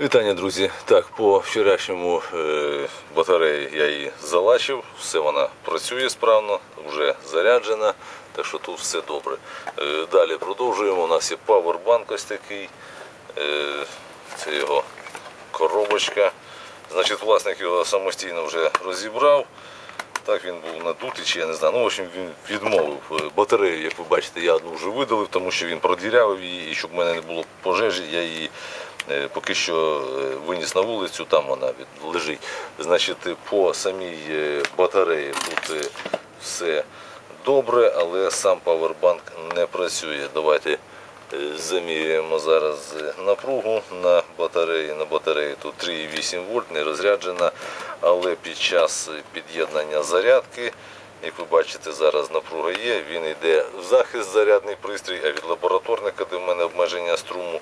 Вітання, друзі. Так, по вчорашньому е, батареї я її залачив, все вона працює справно, вже заряджена, так що тут все добре. Е, далі продовжуємо. У нас є павербанк ось такий. Е, це його коробочка. Значить, власник його самостійно вже розібрав. Так він був надутий, чи я не знаю. Ну, в общем, він відмовив батарею, як ви бачите, я одну вже видалив, тому що він продірявив її, і щоб в мене не було пожежі, я її поки що е, виніс на вулицю, там вона лежить. Значить, е, по самій е, батареї тут е, все добре, але сам павербанк не працює. Давайте е, замірюємо зараз е, напругу на батареї. На батареї тут 3,8 вольт, не розряджена, але під час е, під'єднання зарядки, як ви бачите, зараз напруга є, він йде в захист зарядний пристрій, а від лабораторника, де в мене обмеження струму,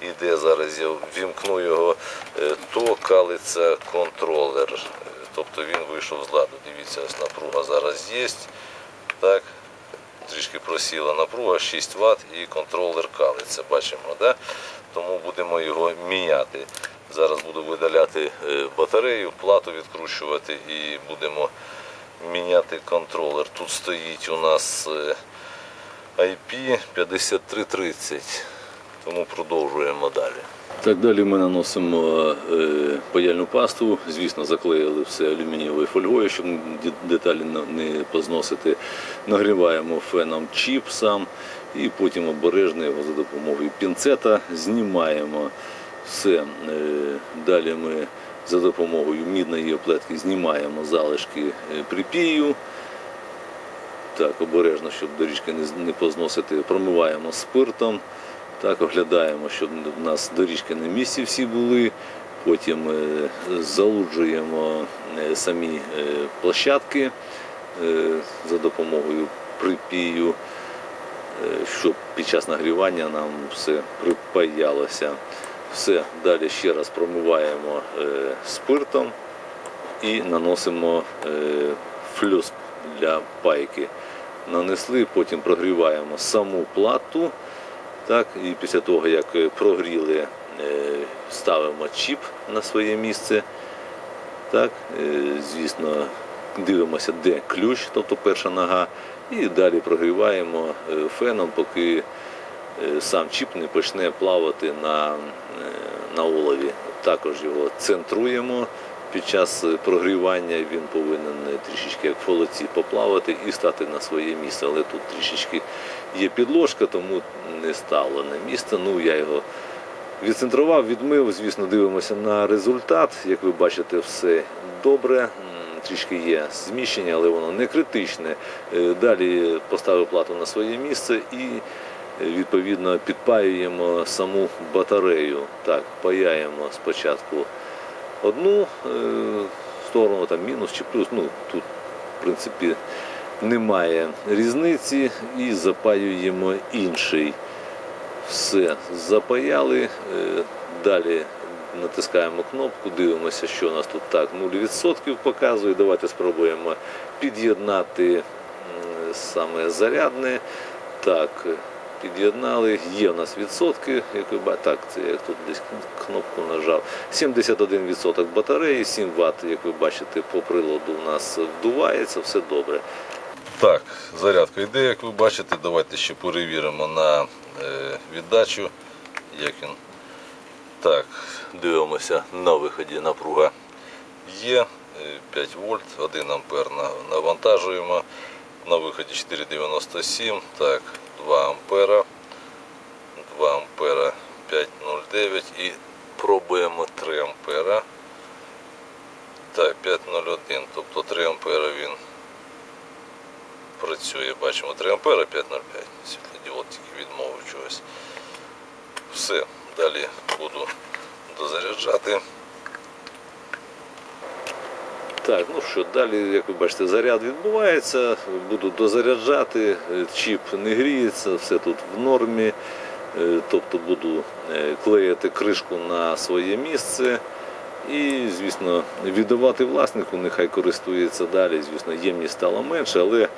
йде зараз, я вімкну його, е, то калиться контролер. Е, Тобто він вийшов з ладу. Дивіться, ось напруга зараз є. Так, трішки просіла напруга, 6 Вт і контролер калиться, бачимо, да? тому будемо його міняти. Зараз буду видаляти е, батарею, плату відкручувати і будемо міняти контролер. Тут стоїть у нас е, IP 5330, тому продовжуємо далі. Так, далі ми наносимо е, паяльну пасту. Звісно, заклеїли все алюмінієвою фольгою, щоб деталі не позносити. Нагріваємо феном чіп сам і потім обережно його за допомогою пінцета знімаємо все. Е, Далі ми за допомогою мідної оплетки знімаємо залишки е, припію. Так, обережно, щоб доріжки не, позносити, промиваємо спиртом. Так, оглядаємо, щоб в нас доріжки на місці всі були. Потім е, залуджуємо е, самі площадки за допомогою припію, щоб під час нагрівання нам все припаялося. Все, далі ще раз промиваємо е, спиртом і наносимо е, флюс для пайки. Нанесли, потім прогріваємо саму плату. Так, і після того, як е, прогріли, ставимо чіп на своє місце. Так, звісно, дивимося, де ключ, тобто перша нога, і далі прогріваємо феном, поки сам чіп не почне плавати на, е, на олові. Також його центруємо під час е, прогрівання. Він повинен е, трішечки як холодці поплавати і стати на своє місце. Але тут трішечки є підложка, тому не стало на місце. Ну, я його відцентрував, відмив. Звісно, дивимося на результат. Як ви бачите, все добре. Трішки є зміщення, але воно не критичне. Е, Далі поставив плату на своє місце і е, відповідно підпаюємо саму батарею. Так, паяємо спочатку одну е, сторону, там мінус чи плюс. Ну тут, в принципі, немає різниці і запаюємо інший. Все, запаяли. е, Далі натискаємо кнопку, дивимося, що у нас тут так 0% показує. Давайте спробуємо під'єднати саме зарядне. Так, під'єднали. Є у нас відсотки, як ви бачите, так, це я тут десь кнопку нажав. 71% батареї, 7 Вт, як ви бачите, по приладу у нас вдувається, все добре. Так, зарядка йде, як ви бачите. Давайте ще перевіримо на е, віддачу, як він. Так, дивимося на виході напруга є. е, 5 вольт, 1 ампер навантажуємо. На виході 4,97, так, 2 ампера. 2 ампера 5,09 і пробуємо 3 ампера. Так, 5,01, тобто 3 ампера він працює. Бачимо 3 ампера 5,05. Світлодіод тільки відмовив чогось. Все, далі буду дозаряджати. Так, ну що, далі, як ви бачите, заряд відбувається, буду дозаряджати, е, чіп не гріється, все тут в нормі. Е, Тобто буду е, клеїти кришку на своє місце і, звісно, віддавати власнику, нехай користується далі. Звісно, ємність стала менше, але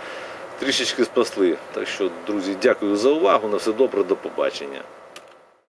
трішечки спасли. Так що, друзі, дякую за увагу. На все добре, до побачення.